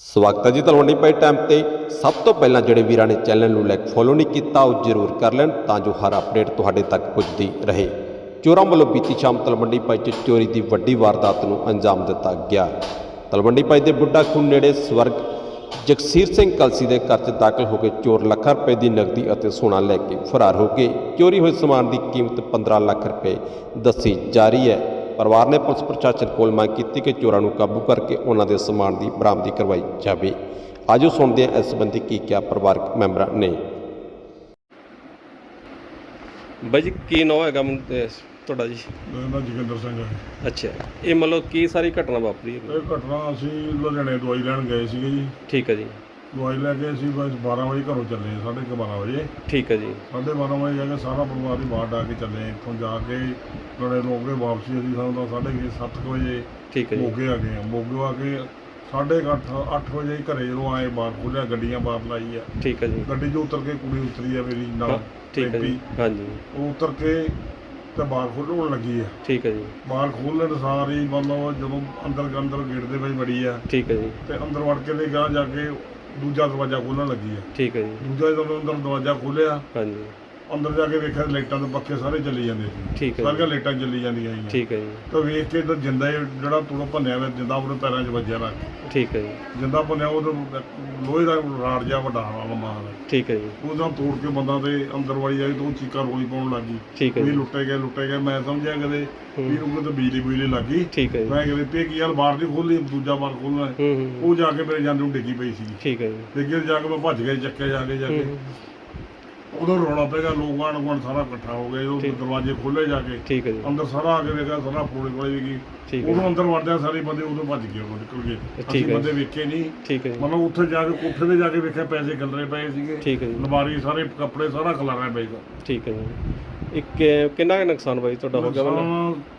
ਸਵਾਗਤ ਹੈ ਜੀ ਤਲਵੰਡੀ ਪਾਈ ਟਾਈਮ ਤੇ। ਸਭ ਤੋਂ ਪਹਿਲਾਂ ਜਿਹੜੇ ਵੀਰਾਂ ਨੇ ਚੈਨਲ ਨੂੰ ਲਾਈਕ ਫੋਲੋ ਨਹੀਂ ਕੀਤਾ, ਉਹ ਜ਼ਰੂਰ ਕਰ ਲੈਣ ਤਾਂ ਜੋ ਹਰ ਅਪਡੇਟ ਤੁਹਾਡੇ ਤੱਕ ਪੁੱਜਦੀ ਰਹੇ। ਚੋਰਾਂ ਵੱਲੋਂ ਬੀਤੀ ਸ਼ਾਮ ਤਲਵੰਡੀ ਪਾਈ 'ਚ ਚੋਰੀ ਦੀ ਵੱਡੀ ਵਾਰਦਾਤ ਨੂੰ ਅੰਜਾਮ ਦਿੱਤਾ ਗਿਆ। ਤਲਵੰਡੀ ਪਾਈ ਦੇ ਬੁੱਢਾ ਖੂਨ ਨੇੜੇ ਸਵਰਗ ਜਗਸੀਰ ਸਿੰਘ ਕਲਸੀ ਦੇ ਘਰ 'ਚ ਦਾਖਲ ਹੋ ਕੇ ਚੋਰ ਲੱਖਾਂ ਰੁਪਏ ਦੀ ਨਕਦੀ ਅਤੇ ਸੋਨਾ ਲੈ ਕੇ ਫਰਾਰ ਹੋ ਗਏ। ਚੋਰੀ ਹੋਏ ਸਮਾਨ ਦੀ ਕੀਮਤ 15 ਲੱਖ ਰੁਪਏ ਦੱਸੀ ਜਾ ਰਹੀ ਹੈ। ਪਰਿਵਾਰ ਨੇ ਪੁਲਿਸ ਪ੍ਰਸ਼ਾਸਨ ਕੋਲ ਮੰਗ ਕੀਤੀ ਕਿ ਚੋਰਾਂ ਨੂੰ ਕਾਬੂ ਕਰਕੇ ਉਹਨਾਂ ਦੇ ਸਮਾਨ ਦੀ ਬਰਾਮਦੀ ਕਰਵਾਈ ਜਾਵੇ। ਆਜੋ ਸੁਣਦੇ ਹਾਂ ਇਸ ਸੰਬੰਧੀ ਕੀ ਕਿਹਾ ਪਰਿਵਾਰਕ ਮੈਂਬਰਾਂ ਨੇ। ਬਾਈ ਜੀ ਕੀ ਨਾਮ ਹੈਗਾ ਤੁਹਾਡਾ ਜੀ? ਮੇਰਾ ਨਾਮ ਜੋਗਿੰਦਰ ਸਿੰਘ ਹੈ। ਅੱਛਾ ਇਹ ਮਤਲਬ ਕੀ ਸਾਰੀ ਘਟਨਾ ਵਾਪਰੀ ਇਹ ਘਟਨਾ ਅਸੀਂ ਲੁਧਿਆਣੇ ਦਵਾਈ ਲੈਣ ਗਏ ਸੀਗੇ ਜੀ। ਠੀਕ ਹੈ ਜੀ। ਦਵਾਈ ਲੈ ਕੇ ਅਸੀਂ ਬਸ 12 ਵਜੇ ਘਰੋਂ ਚੱਲੇ ਸਾਢੇ ਕੁ 12 ਵਜੇ। ਠੀਕ ਹੈ ਜੀ। ਸਾਢੇ 12 ਵਜੇ ਜਾ ਕੇ ਸਾਰਾ ਪਰਿਵਾਰ ਹੀ ਬਾਹਰ ਆ ਕੇ ਚੱਲੇ ਇੱਥੋਂ ਜਾ ਕੇ ਲੋਕ ਕੇ ਵਾਪਸੀ ਅਸੀਂ ਸਾਨੂੰ ਤਾਂ ਸਾਢੇ ਕੁ ਸੱਤ ਕੁ ਵਜੇ ਠੀਕ ਹੈ ਜੀ। ਮੋਗੇ ਆ ਗਏ ਆ ਮੋਗੇ ਆ ਕੇ ਸਾਢੇ ਕੁ ਅੱਠ 8 ਵਜੇ ਹੀ ਘਰੇ ਜਦੋਂ ਆਏ ਬਾਹਰ ਖੋਲਿਆ ਗੱਡੀਆਂ ਬਾਹਰ ਲਾਈ ਆ ਠੀਕ ਹੈ ਜੀ। ਗੱਡੀ 'ਚੋਂ ਉਤਰ ਕੇ ਕੁੜੀ ਉਤਰੀ ਆ ਮੇਰੀ ਨਾਲ ਠੀਕ ਹੈ ਜੀ। ਹਾਂਜੀ। ਉਹ ਉਤਰ ਕੇ ਤੇ ਬਾਹਰ ਖੋਲ੍ਹਣ ਲੱਗੀ ਆ। ਠੀਕ ਹੈ ਜੀ। ਬਾਹਰ ਖੋਲ੍ਹਣ ਸਾਰੀ ਮਤਲਬ ਜਦੋਂ ਅੰਦਰ ਅੰਦਰ ਗੇਟ ਦੇ ਵਿੱਚ ਵੜੀ ਆ। ਠੀਕ ਹੈ ਜੀ। ਤੇ ਅੰਦਰ ਵੜ ਕੇ ਤੇ ਗਾਂ ਜਾ ਕੇ ਦੂਜਾ ਦਰਵਾਜ਼ਾ ਖੋਲਣ ਲੱਗੀ ਆ। ਠੀਕ ਹੈ ਜੀ। ਦੂਜਾ ਜਦੋਂ ਅੰਦਰ ਦਰਵਾਜ਼ਾ ਖੋਲਿਆ ਹਾਂਜੀ। ਅੰਦਰ ਜਾ ਕੇ ਵੇਖਿਆ ਲਾਈਟਾਂ ਦੇ ਪੱਖੇ ਸਾਰੇ ਚੱਲੀ ਜਾਂਦੇ ਸੀ। ਠੀਕ ਹੈ ਸਾਰੀਆਂ ਲਾਈਟਾਂ ਚੱਲੀ ਜਾਂਦੀਆਂ ਸੀ। ਠੀਕ ਹੈ ਜੀ। ਤਾਂ ਵੇਖ ਕੇ ਤਾਂ ਜਿੰਦਾ ਹੀ ਜਿਹੜਾ ਤੁੜੋ ਭੰਨਿਆ ਹੋਇਆ ਜਿੰਦਾ ਆਪਣੇ ਪੈਰਾਂ 'ਚ ਵੱਜਿਆ ਲੱਗ ਠੀਕ ਹੈ ਜੀ। ਜਿੰਦਾ ਭੰਨਿਆ ਉਹ ਤਾਂ ਲੋਹੇ ਦਾ ਰਾੜ ਜਿਹਾ ਵੱਡਾ ਲੰਮਾ ਹਾਲ ਠੀਕ ਹੈ ਜੀ। ਉਹਦਾ ਤੋੜ ਕੇ ਬੰਦਾ ਤੇ ਅੰਦਰ ਵੜੀ ਜਾਈ ਤਾਂ ਚੀਕਾਂ ਰੋਲੀ ਪਾਉਣ ਲੱਗੀ ਠੀਕ ਹੈ ਜੀ। ਲੁੱਟੇ ਗਏ ਲੁੱਟੇ ਗਏ। ਮੈਂ ਸਮਝਿਆ ਕਦੇ ਵੀ ਉਹ ਤਾਂ ਬਿਜਲੀ ਬੁਜਲੀ ਲੱਗੀ ਠੀਕ ਹੈ ਮੈਂ ਕਿਹਾ ਪੇ ਕੀ ਯਾਰ ਬਾਹਰ ਦੀ ਖੋਲੀ ਦੂਜਾ ਬਾਹਰ ਖੋਲਣਾ ਉਹ ਜਾ ਕੇ ਮੇਰੇ ਜਾਂਦੇ ਨੂੰ ਡਿੱਗੀ ਪਈ ਸੀ ਠੀਕ ਹੈ ਜੀ। ਡਿੱਗੇ ਜਾ ਕੇ ਮੈਂ ਭੱਜ ਗਿਆ ਚੱਕੇ ਜਾ ਕੇ ਜਾ ਕੇ। ਉਦੋਂ ਰੋਣਾ ਪੈਗਾ ਲੋਕ ਆਣ ਗੁਆਂਢ ਸਾਰਾ ਇਕੱਠਾ ਹੋ ਗਿਆ ਉਹ ਠੀਕ। ਦਰਵਾਜ਼ੇ ਖੋਲੇ ਜਾ ਕੇ। ਠੀਕ ਹੈ ਜੀ। ਅੰਦਰ ਸਾਰਾ ਆ ਕੇ ਵੇਖਿਆ ਸਾਰਾ ਪੋੜੇ ਪੋੜੇ ਵੀ ਹੈ ਉਦੋਂ ਅੰਦਰ ਵੜਦਿਆਂ ਸਾਰੇ ਬੰਦੇ ਉਦੋਂ ਭੱਜ ਗਏ ਉਦੋਂ ਨਿਕਲ ਗਏ। ਅਸੀਂ। ਬੰਦੇ ਵੇਖੇ ਨਹੀਂ। ਠੀਕ ਹੈ ਜੀ। ਮਤਲਬ ਉੱਥੇ ਜਾ ਕੇ ਕੋਠੇ ਤੇ ਜਾ ਕੇ ਵੇਖਿਆ ਪੈਸੇ ਗੱਲਰੇ ਪਏ ਸੀਗੇ। ਠੀਕ ਹੈ ਜੀ। ਸਾਰੇ ਕੱਪੜੇ ਸਾਰਾ ਖਲਾਰਿਆ ਪਏਗਾ ਠੀਕ ਹੈ ਜੀ। ਇੱਕ ਕਿੰਨਾ ਕੁ ਨੁਕਸਾਨ ਬਾਈ ਤੁਹਾਡਾ ਹੋ ਗਿਆ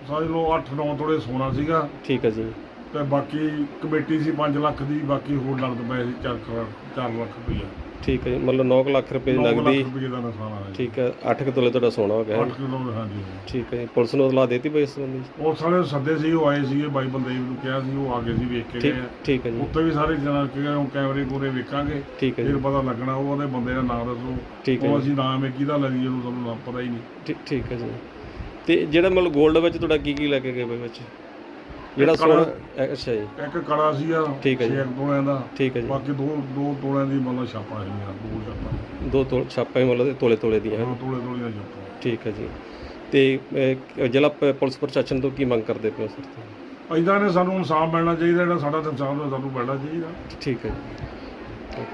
ਸਾਰੇ ਲੋ 8-9 ਤੋੜੇ ਸੋਨਾ ਸੀਗਾ। ਠੀਕ ਹੈ ਜੀ। ਤੇ ਬਾਕੀ ਕਮੇਟੀ ਸੀ 5 ਲੱਖ ਦੀ ਬਾਕੀ ਹੋਰ ਲੱਗਦ ਪਏ ਸੀ 4 4 ਲੱਖ ਰੁਪਈਆ ਠੀਕ ਹੈ ਜੀ ਮਤਲਬ 9 ਲੱਖ ਰੁਪਏ 9 ਲੱਖ ਨਗਦੀ। ਰੁਪਈਏ ਦਾ ਨੁਕਸਾਨ ਆਇਆ ਠੀਕ ਹੈ 8 ਕਿਲੋ ਤੁਹਾਡਾ ਸੋਨਾ ਹੋ ਗਿਆ 8 ਕਿਲੋ ਹਾਂਜੀ ਠੀਕ ਹੈ ਜੀ ਪੁਲਿਸ ਨੂੰ ਇਤਲਾਹ ਦੇਤੀ ਬਈ ਇਸ ਸੰਬੰਧੀ? ਉਹ ਸਾਰੇ ਸੱਦੇ ਸੀ ਉਹ ਆਏ ਸੀਗੇ ਬਾਈ ਬੰਦੇ ਨੂੰ ਕਿਹਾ ਸੀ ਉਹ ਆ ਗਏ ਸੀ ਵੇਖ ਕੇ ਠੀਕ ਗਏ ਆ। ਠੀਕ ਹੈ ਜੀ। ਉੱਥੇ ਵੀ ਸਾਰੇ ਜਣਾ ਕਿ ਉਹ ਕੈਮਰੇ ਪੂਰੇ ਵੇਖਾਂਗੇ ਠੀਕ ਹੈ ਫਿਰ ਜੀ ਪਤਾ ਲੱਗਣਾ ਉਹ ਉਹਦੇ ਬੰਦੇ ਦਾ ਨਾਮ ਦੱਸੋ। ਠੀਕ ਹੈ ਉਹ ਜੀ। ਅਸੀਂ ਨਾਮ ਹੈ ਕਿਹਦਾ ਲਈਏ ਉਹ ਸਾਨੂੰ ਨਾ ਪਤਾ ਹੀ ਨਹੀਂ। ਠੀਕ- ਠੀਕ ਹੈ ਜੀ। ਤੇ ਜਿਹੜਾ ਮਤਲਬ 골ਡ ਵਿੱਚ ਤੁਹਾਡਾ ਕੀ ਕੀ ਲੈ ਕੇ ਗਏ ਬਈ ਵਿੱਚ? ਜਿਹੜਾ ਸੋਨਾ ਅੱਛਾ ਜੀ। ਇੱਕ ਕੜਾ ਸੀਗਾ ਠੀਕ ਹੈ ਜੀ। ਛੇ ਤੋਲਿਆਂ ਦਾ। ਠੀਕ ਹੈ ਜੀ। ਬਾਕੀ ਦੋ ਦੋ ਤੋਲਿਆਂ ਦੀ ਮਤਲਬ ਛਾਪਾਂ ਸੀਗੀਆਂ ਦੋ ਛਾਪਾਂ। ਦੋ ਤੋਲ ਛਾਪਾਂ ਹੀ ਮਤਲਬ ਤੋਲੇ ਤੋਲੇ ਦੀਆਂ ਦੋ ਤੋਲੇ ਤੋਲੀਆਂ ਛਾਪਾਂ। ਠੀਕ ਹੈ ਜੀ। ਤੇ ਅਹ, ਜ਼ਿਲ੍ਹਾ ਪ- ਪੁਲਿਸ ਪ੍ਰਸ਼ਾਸਨ ਤੋਂ ਕੀ ਮੰਗ ਕਰਦੇ ਪਿਓ ਸਰ ਐਦਾਂ ਨੇ ਸਾਨੂੰ ਇਨਸਾਫ ਮਿਲਣਾ ਚਾਹੀਦਾ ਜਿਹੜਾ ਸਾਡਾ ਇਨਸਾਫ ਸਾਨੂੰ ਮਿਲਣਾ ਚਾਹੀਦਾ। ਠੀਕ ਹੈ ਜੀ।